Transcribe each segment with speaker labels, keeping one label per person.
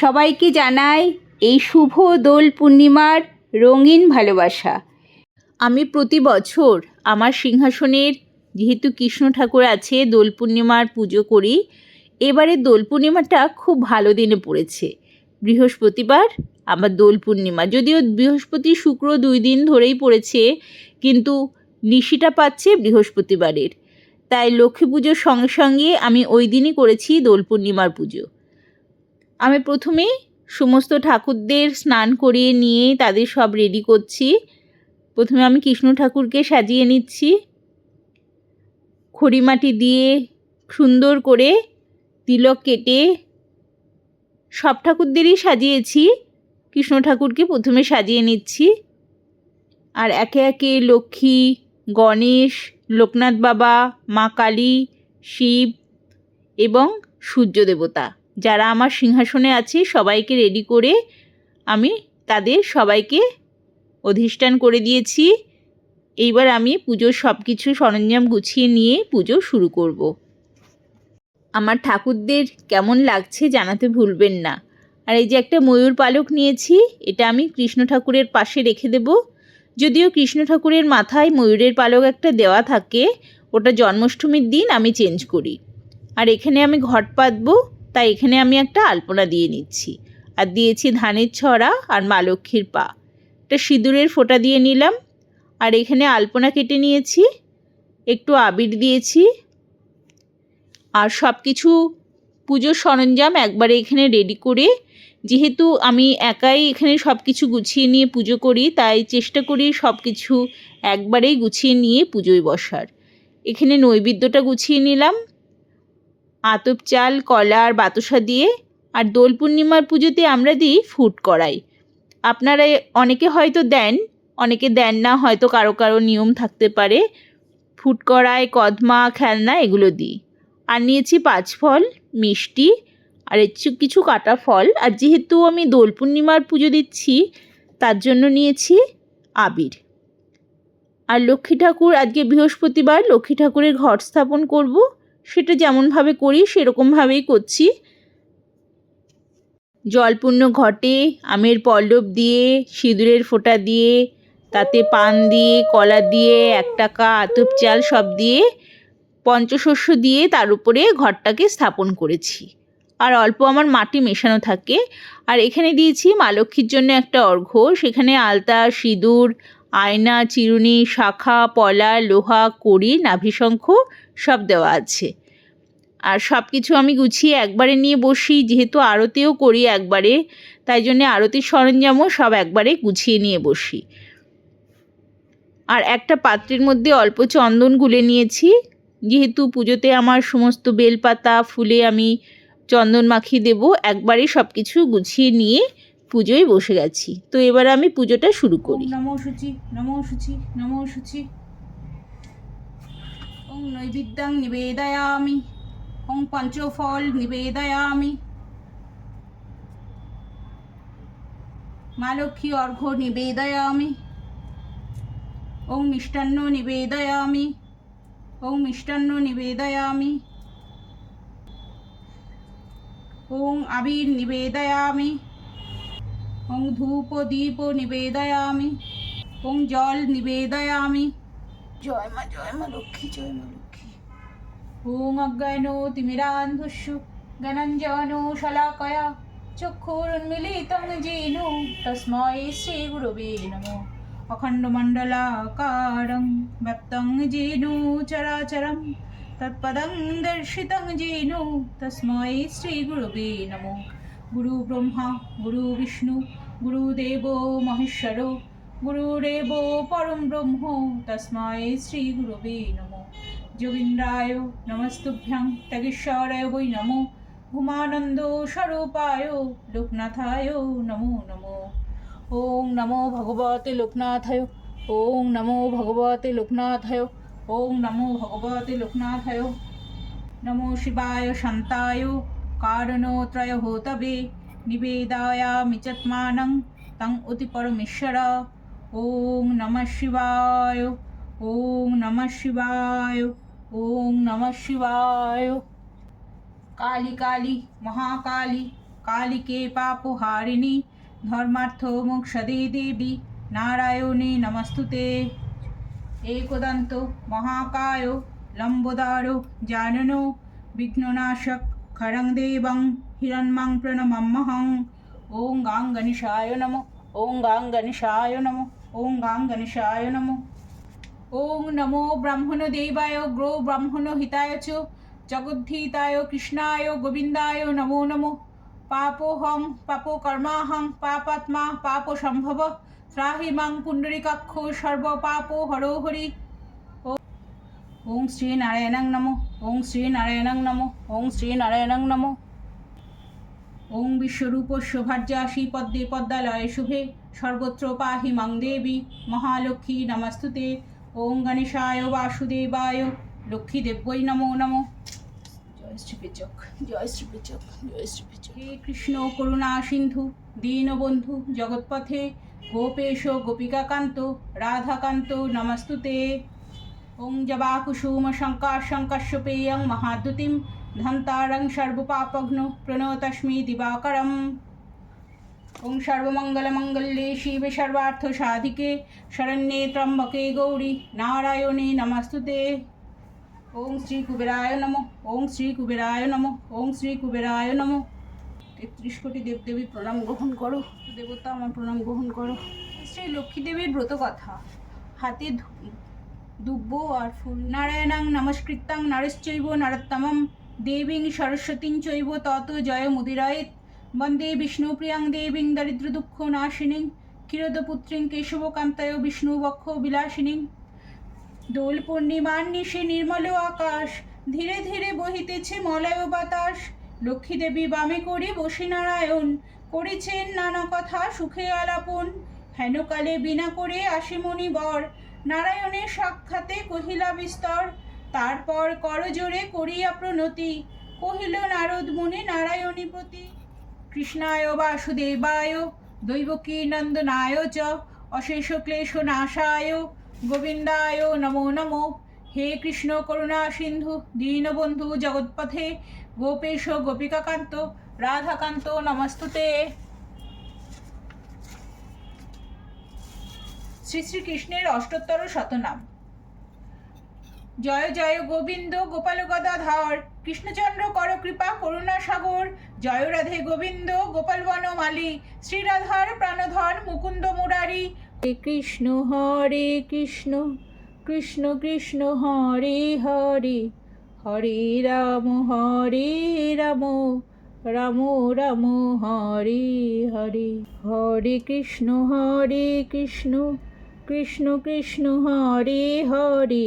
Speaker 1: সবাইকে জানাই এই শুভ দোল পূর্ণিমার রঙিন ভালোবাসা আমি প্রতি বছর আমার সিংহাসনের যেহেতু কৃষ্ণ ঠাকুর আছে দোল পূর্ণিমার পুজো করি এবারে দোল পূর্ণিমাটা খুব ভালো দিনে পড়েছে বৃহস্পতিবার আমার দোল পূর্ণিমা যদিও বৃহস্পতি শুক্র দুই দিন ধরেই পড়েছে কিন্তু নিশিটা পাচ্ছে বৃহস্পতিবারের তাই লক্ষ্মী পুজোর সঙ্গে সঙ্গে আমি ওই দিনই করেছি দোল পূর্ণিমার পুজো আমি প্রথমেই সমস্ত ঠাকুরদের স্নান করিয়ে নিয়ে তাদের সব রেডি করছি প্রথমে আমি কৃষ্ণ ঠাকুরকে সাজিয়ে নিচ্ছি খড়িমাটি দিয়ে সুন্দর করে তিলক কেটে সব ঠাকুরদেরই সাজিয়েছি কৃষ্ণ ঠাকুরকে প্রথমে সাজিয়ে নিচ্ছি আর একে একে লক্ষ্মী গণেশ লোকনাথ বাবা মা কালী শিব এবং সূর্য দেবতা যারা আমার সিংহাসনে আছে সবাইকে রেডি করে আমি তাদের সবাইকে অধিষ্ঠান করে দিয়েছি এইবার আমি পুজোর সব কিছু সরঞ্জাম গুছিয়ে নিয়ে পুজো শুরু করব। আমার ঠাকুরদের কেমন লাগছে জানাতে ভুলবেন না আর এই যে একটা ময়ূর পালক নিয়েছি এটা আমি কৃষ্ণ ঠাকুরের পাশে রেখে দেব যদিও কৃষ্ণ ঠাকুরের মাথায় ময়ূরের পালক একটা দেওয়া থাকে ওটা জন্মাষ্টমীর দিন আমি চেঞ্জ করি আর এখানে আমি ঘট পাতবো তাই এখানে আমি একটা আলপনা দিয়ে নিচ্ছি আর দিয়েছি ধানের ছড়া আর মা লক্ষ্মীর পা একটা সিঁদুরের ফোঁটা দিয়ে নিলাম আর এখানে আলপনা কেটে নিয়েছি একটু আবির দিয়েছি আর সব কিছু পুজোর সরঞ্জাম একবারে এখানে রেডি করে যেহেতু আমি একাই এখানে সব কিছু গুছিয়ে নিয়ে পুজো করি তাই চেষ্টা করি সব কিছু একবারেই গুছিয়ে নিয়ে পুজোয় বসার এখানে নৈবেদ্যটা গুছিয়ে নিলাম আতপ চাল কলা আর দিয়ে আর দোল পূর্ণিমার পুজোতে আমরা দিই ফুট করাই আপনারা অনেকে হয়তো দেন অনেকে দেন না হয়তো কারো কারো নিয়ম থাকতে পারে ফুট কড়াই কদমা খেলনা এগুলো দিই আর নিয়েছি পাঁচ ফল মিষ্টি আর কিছু কাটা ফল আর যেহেতু আমি দোল পূর্ণিমার পুজো দিচ্ছি তার জন্য নিয়েছি আবির আর লক্ষ্মী ঠাকুর আজকে বৃহস্পতিবার লক্ষ্মী ঠাকুরের ঘর স্থাপন করবো সেটা যেমনভাবে করি সেরকমভাবেই করছি জলপূর্ণ ঘটে আমের পল্লব দিয়ে সিঁদুরের ফোঁটা দিয়ে তাতে পান দিয়ে কলা দিয়ে এক টাকা আতপ চাল সব দিয়ে পঞ্চশস্য দিয়ে তার উপরে ঘরটাকে স্থাপন করেছি আর অল্প আমার মাটি মেশানো থাকে আর এখানে দিয়েছি মা লক্ষ্মীর জন্য একটা অর্ঘ্য সেখানে আলতা সিঁদুর আয়না চিরুনি শাখা পলা লোহা কড়ি নাভিশঙ্খ সব দেওয়া আছে আর সব কিছু আমি গুছিয়ে একবারে নিয়ে বসি যেহেতু আরতিও করি একবারে তাই জন্যে আরতির সরঞ্জামও সব একবারে গুছিয়ে নিয়ে বসি আর একটা পাত্রের মধ্যে অল্প চন্দন গুলে নিয়েছি যেহেতু পুজোতে আমার সমস্ত বেলপাতা ফুলে আমি চন্দন মাখি দেব একবারে সব কিছু গুছিয়ে নিয়ে পুজোয় বসে গেছি তো এবার আমি পুজোটা শুরু করি নমঃ সূচি নমঃ ओं नैविद्यं निवेदयामि ओं पञ्चफल निवेदयामि मालोखी अर्घ्य निवेदयामि ओं मिष्टान्न निवेदयामि ओं मिष्टान्न निवेदयामि ओं अबीर निवेदयामि ओं धूप दीप निवेदयामि ओं जल निवेदयामि জয় মা লক্ষ্মী জয় লক্ষ্মী ওং অজ্ঞান তিমিরান্ধস্য জ্ঞানাঞ্জন শলাকয়া চক্ষুরুন্মিলিতং যেন তস্মৈ শ্রীগুরবে নমো অখণ্ডমণ্ডলাকারং ব্যপ্তং যেনু চরাচরং তৎপদং দর্শিতং যেনু তস্মৈ শ্রীগুরবে নমো গুরু ব্রহ্মা গুরু বিষ্ণু গুরুদেব মহেশ্বর গুরুরেব পরম ব্রহ্ম তস্মায় শ্রী গুরবে নম যোগীন্দ্রায় নমস্তুভ্যাং তগীশ্বরায় বৈ নম ভূমানন্দ স্বরূপায় লোকনাথায় নমো নম ওং নমো ভগবতে লোকনাথায় ওং নমো ভগবতে লোকনাথায় ওং নমো ভগবতে লোকনাথায় নমো শিবায় শান্তায় কারণত্রয় হোতবে নিবেদায়ামি তং উতি পরমেশ্বর ওং নমঃ শিবায় ওং নমঃ শিবায় ওং নমঃ শিবায় কালী কালী মহাকালী কালিকে পাপহারিণী ধর্মার্থ মোক্ষদে দেবী নারায়ণে নমস্তুতে একদন্ত মহাকায় লম্বোদার জানন বিঘ্ননাশক খড়ং দেবং হিরণ্মং প্রণমম্মহং ওং গাঙ্গনিশায় নম ওং গাঙ্গনিশায় নমঃ ওং গাং গণেশায় নমো ওং নমো ব্রাহ্মণ দেবায় গ্রো ব্রাহ্মণ হিতায় চ জগদ্ধিতায় কৃষ্ণায় গোবিন্দায় নমো নমো পাপোহং পাপো কর্মাহং পাপাত্মা পাপ সম্ভব ত্রাহি মাং পুণ্ডরিকাক্ষ সর্ব পাপো হরো হরি ওং শ্রী নারায়ণং নমো ওং শ্রী নারায়ণং নমো ওং শ্রী নারায়ণং নমো ওং বিশ্বরূপ শ্রী পদ্মে পদ্মালয় শুভে সর্বত্র পাহি মাং দেবী মহালক্ষ্মী নমস্তুতে ওং গণেশায় বাসুদেবায় লক্ষ্মী দেব্যই নমো নমো জয় শ্রীপেচক জয় জয় হে কৃষ্ণ করুণা সিন্ধু দীনবন্ধু জগৎপথে গোপেশ গোপিকাকান্ত রাধাকান্ত নমস্তুতে ওং জবা কুসুম শঙ্কা শঙ্কাশ্যপেয়ং মহাদ্যুতিম ধন্তারং সর্বপাপঘ্ন প্রণতস্মি দিবাকরম ওং সর্বমঙ্গলমঙ্গলে শিব সর্বার্থ সাধিকে শরণ্যে ত্রম্বকে গৌরী নারায়ণে নমস্তুতে ওং শ্রী কুবেরায় নম ওং শ্রী কুবেরায় নম ওং শ্রী কুবেরায় নম তেত্রিশ কোটি দেবদেবী প্রণাম গ্রহণ করো দেবতা আমার প্রণাম গ্রহণ করো শ্রী লক্ষ্মী দেবীর ব্রত কথা হাতে দুব্য আর ফুল নারায়ণাং নমস্কৃতাং নারশ্চৈব নরোত্তমম দেবীং সরস্বতীং চৈব তত জয় মুদিরায়ত বন্দে বিষ্ণুপ্রিয়াং দেবীং দারিদ্র দুঃখ নাশিনীং ক্ষীরদপুত্রীং কেশবকান্তায় বিষ্ণুবক্ষ বিলাসিনীং দোল পূর্ণিমার নির্মল আকাশ ধীরে ধীরে বহিতেছে মলয় বাতাস লক্ষ্মী দেবী বামে করে বসে নারায়ণ করেছেন নানা কথা সুখে আলাপন হেনকালে বিনা করে আসে মণিবর নারায়ণের সাক্ষাতে কহিলা বিস্তর তারপর করজোরে করিয়া প্রণতি কহিল নারদ মনে নারায়ণী প্রতি কৃষ্ণায় বাসুদেবায় দৈবকী নন্দনায় চ অশেষ ক্লেশ নাশায় গোবিন্দায় নমো নমো হে কৃষ্ণ করুণা সিন্ধু দীনবন্ধু জগৎপথে গোপেশ গোপিকাকান্ত রাধাকান্ত নমস্তুতে শ্রী শ্রীকৃষ্ণের অষ্টোত্তর শতনাম জয় জয় গোবিন্দ গোপাল গদাধর কৃষ্ণচন্দ্র কর কৃপা করুণাসাগর জয় রাধে গোবিন্দ গোপাল বনমালী শ্রীরাধার প্রাণধর মুকুন্দ মুরারি কৃষ্ণ হরে কৃষ্ণ কৃষ্ণ কৃষ্ণ হরে হরে হরে রাম হরে রাম রাম রাম হরে হরে হরে কৃষ্ণ হরে কৃষ্ণ কৃষ্ণ কৃষ্ণ হরে হরে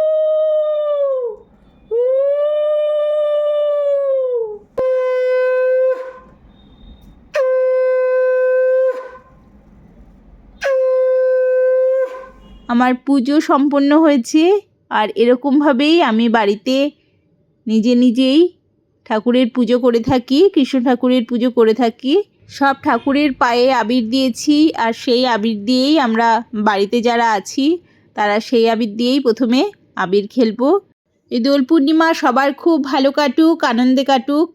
Speaker 1: আমার পুজো সম্পন্ন হয়েছে আর এরকমভাবেই আমি বাড়িতে নিজে নিজেই ঠাকুরের পুজো করে থাকি কৃষ্ণ ঠাকুরের পুজো করে থাকি সব ঠাকুরের পায়ে আবির দিয়েছি আর সেই আবির দিয়েই আমরা বাড়িতে যারা আছি তারা সেই আবির দিয়েই প্রথমে আবির খেলবো এই দোল পূর্ণিমা সবার খুব ভালো কাটুক আনন্দে কাটুক